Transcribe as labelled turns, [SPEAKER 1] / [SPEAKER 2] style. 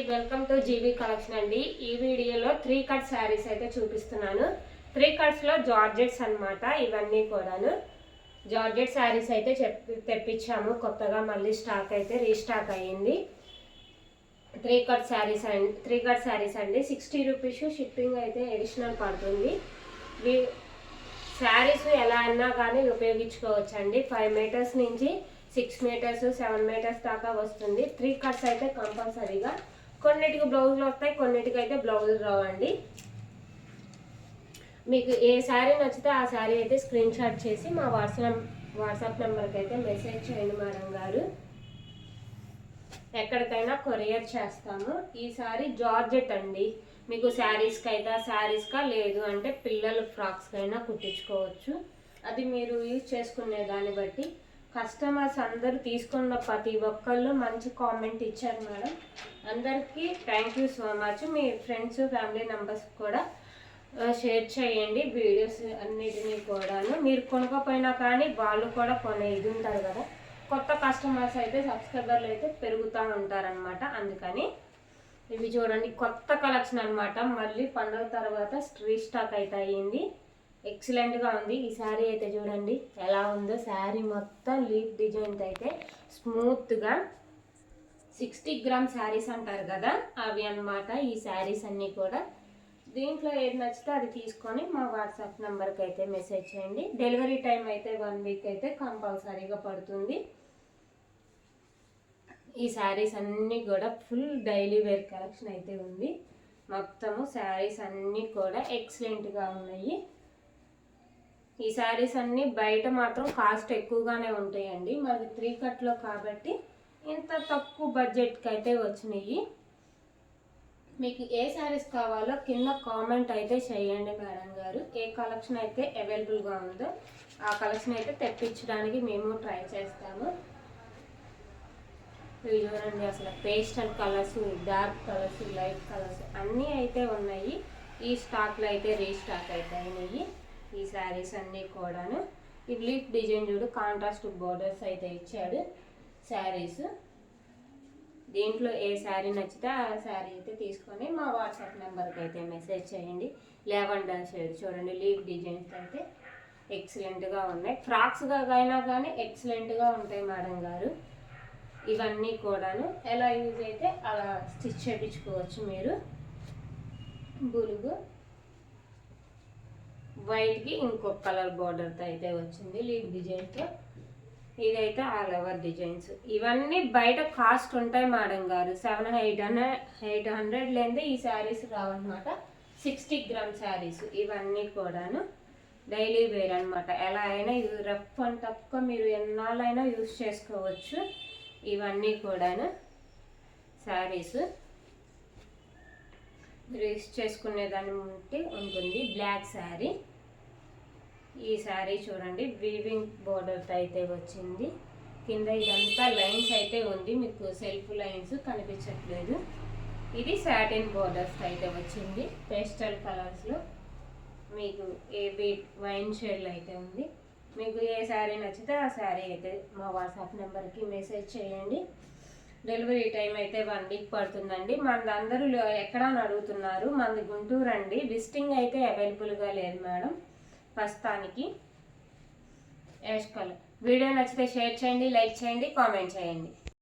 [SPEAKER 1] Welcome to G V collection అండి. ఈ వీడియోలో త్రీ కట్ శారీస్ అయితే చూపిస్తున్నాను. త్రీ కట్స్లో జార్జెట్స్ అన్నమాట ఇవన్నీ కూడాను. జార్జెట్ శారీస్ అయితే చెప్పి తెప్పించాము. కొత్తగా మళ్ళీ స్టాక్ అయితే రీస్టాక్ అయ్యింది. త్రీ కట్ శారీస్ అండి త్రీ కట్ శారీస్ అండి. సిక్స్టీ రూపీస్ షిప్పింగ్ అయితే అడిషనల్ పడుతుంది. వీ- శారీస్ ఎలా అన్నా కానీ ఉపయోగించుకోవచ్చు అండి ఫైవ్ మీటర్స్ నుంచి సిక్స్ మీటర్స్ సెవెన్ మీటర్స్ దాకా వస్తుంది. త్రీ కట్స్ అయితే కంపల్సరీగా కొన్నిటికి బ్లౌజులు వస్తాయి కొన్నిటికి అయితే బ్లౌజులు రావండి. మీకు ఏ శారీ నచ్చితే ఆ శారీ అయితే స్క్రీన్ షాట్ చేసి మా వాట్సాప్ వాట్సాప్ నెంబర్కి అయితే మెసేజ్ చేయండి మేడం గారు. ఎక్కడికైనా కొరియర్ చేస్తాము. ఈ సారీ జార్జెట్ అండి. మీకు శారీస్కి అయితే శారీస్కా లేదు అంటే పిల్లల ఫ్రాక్స్కి అయినా కుట్టించుకోవచ్చు. అది మీరు యూజ్ చేసుకునే దాన్ని బట్టి కస్టమర్స్ అందరూ తీసుకున్న ప్రతి ఒక్కళ్ళు మంచి కామెంట్ ఇచ్చారు మేడం. అందరికీ థ్యాంక్ యూ సో మచ్ మీ ఫ్రెండ్స్ ఫ్యామిలీ మెంబర్స్ కూడా షేర్ చేయండి వీడియోస్ అన్నిటినీ కూడాను. మీరు కొనకపోయినా కానీ వాళ్ళు కూడా కొనే ఇది ఉంటారు కదా. కొత్త కస్టమర్స్ అయితే సబ్స్క్రైబర్లు అయితే పెరుగుతూ ఉంటారనమాట అందుకని ఇవి చూడండి కొత్త కలెక్షన్ అనమాట మళ్ళీ పండుగ తర్వాత స్ట్రీట్ స్టాక్ అయితే అయ్యింది ఎక్సలెంట్గా ఉంది. ఈ శారీ అయితే చూడండి. ఎలా ఉందో శారీ మొత్తం లీఫ్ డిజైన్ అయితే స్మూత్గా సిక్స్టీ గ్రామ్ శారీస్ అంటారు కదా అవి అన్నమాట. ఈ శారీస్ అన్నీ కూడా. దీంట్లో ఏది నచ్చితే అది తీసుకొని మా వాట్సాప్ నెంబర్కి అయితే మెసేజ్ చేయండి. డెలివరీ టైం అయితే వన్ వీక్ అయితే కంపల్సరీగా పడుతుంది. ఈ శారీస్ అన్నీ కూడా ఫుల్ డైలీ వేర్ కలెక్షన్ అయితే ఉంది. మొత్తము శారీస్ అన్నీ కూడా ఎక్సలెంట్గా ఉన్నాయి. ఈ శారీస్ అన్నీ బయట మాత్రం కాస్ట్ ఎక్కువగానే ఉంటాయండి. మరి త్రీ కట్లో కాబట్టి ఇంత తక్కువ బడ్జెట్కి అయితే వచ్చినాయి. మీకు ఏ శారీస్ కావాలో కింద కామెంట్ అయితే చేయండి మేడం గారు. ఏ కలెక్షన్ అయితే అవైలబుల్గా ఉందో ఆ కలెక్షన్ అయితే తెప్పించడానికి మేము ట్రై చేస్తాము. ఇవి చూడండి అసలు pastel colours dark colours light colours అన్నీ అయితే ఉన్నాయి. ఈ స్టాక్లో అయితే రీస్టాక్ అయితే అయినాయి. ఈ శారీస్ అన్నీ కూడాను. ఈ లీఫ్ డిజైన్ చూడు కాంట్రాస్ట్ బోర్డర్స్ అయితే ఇచ్చాడు శారీస్. దీంట్లో ఏ శారీ నచ్చితే ఆ శారీ అయితే తీసుకొని మా వాట్సాప్ నెంబర్కి అయితే మెసేజ్ చేయండి. లెవెండర్ షేడ్ చూడండి లీఫ్ డిజైన్స్ అయితే ఎక్సలెంట్గా ఉన్నాయి. ఫ్రాక్స్గా అయినా కానీ ఎక్సలెంట్గా ఉంటాయి మేడం గారు. ఇవన్నీ కూడాను ఎలా యూజ్ అయితే అలా స్టిచ్ చేయించుకోవచ్చు మీరు. బులుగు. వైట్కి ఇంకొక కలర్ బార్డర్తో అయితే వచ్చింది లీవ్ డిజైన్తో ఇదైతే ఆల్ ఓవర్ డిజైన్స్ ఇవన్నీ బయట కాస్ట్ ఉంటాయి మేడం గారు. Seven eight hundred eight hundred లేదే ఈ శారీస్ రావన్నమాట. సిక్స్టీ గ్రామ్ శారీస్ ఇవన్నీ కూడాను డైలీ వేర్ అనమాట ఎలా అయినా రఫ్ అండ్ తక్కువ మీరు ఎన్నాళ్ళైనా యూజ్ చేసుకోవచ్చు. ఇవన్నీ కూడాను శారీస్ మీరు యూజ్ చేసుకునే ఉంటే ఉంటుంది. బ్లాక్ శారీ ఈ శారీ చూడండి వీవింగ్ బోర్డర్తో అయితే వచ్చింది. కింద ఇదంతా లైన్స్ అయితే ఉంది మీకు సెల్ఫ్ లైన్స్ కనిపించట్లేదు. ఇది సాటిన్ బోర్డర్స్ అయితే వచ్చింది పేస్టల్ కలర్స్లో మీకు ఏ బీట్ వైన్ షేడ్లో అయితే ఉంది. మీకు ఏ శారీ నచ్చితే ఆ శారీ అయితే మా వాట్సాప్ నెంబర్కి మెసేజ్ చేయండి. డెలివరీ టైం అయితే వన్ వీక్ పడుతుందండి. మనది అందరూ ఎక్కడ అని అడుగుతున్నారు మనది గుంటూరు అండి విజిటింగ్ అయితే అవైలబుల్గా లేదు మేడం. ప్రస్తుతానికి. వేసుకోవాలి వీడియో నచ్చితే షేర్ చేయండి లైక్ చేయండి కామెంట్ చేయండి.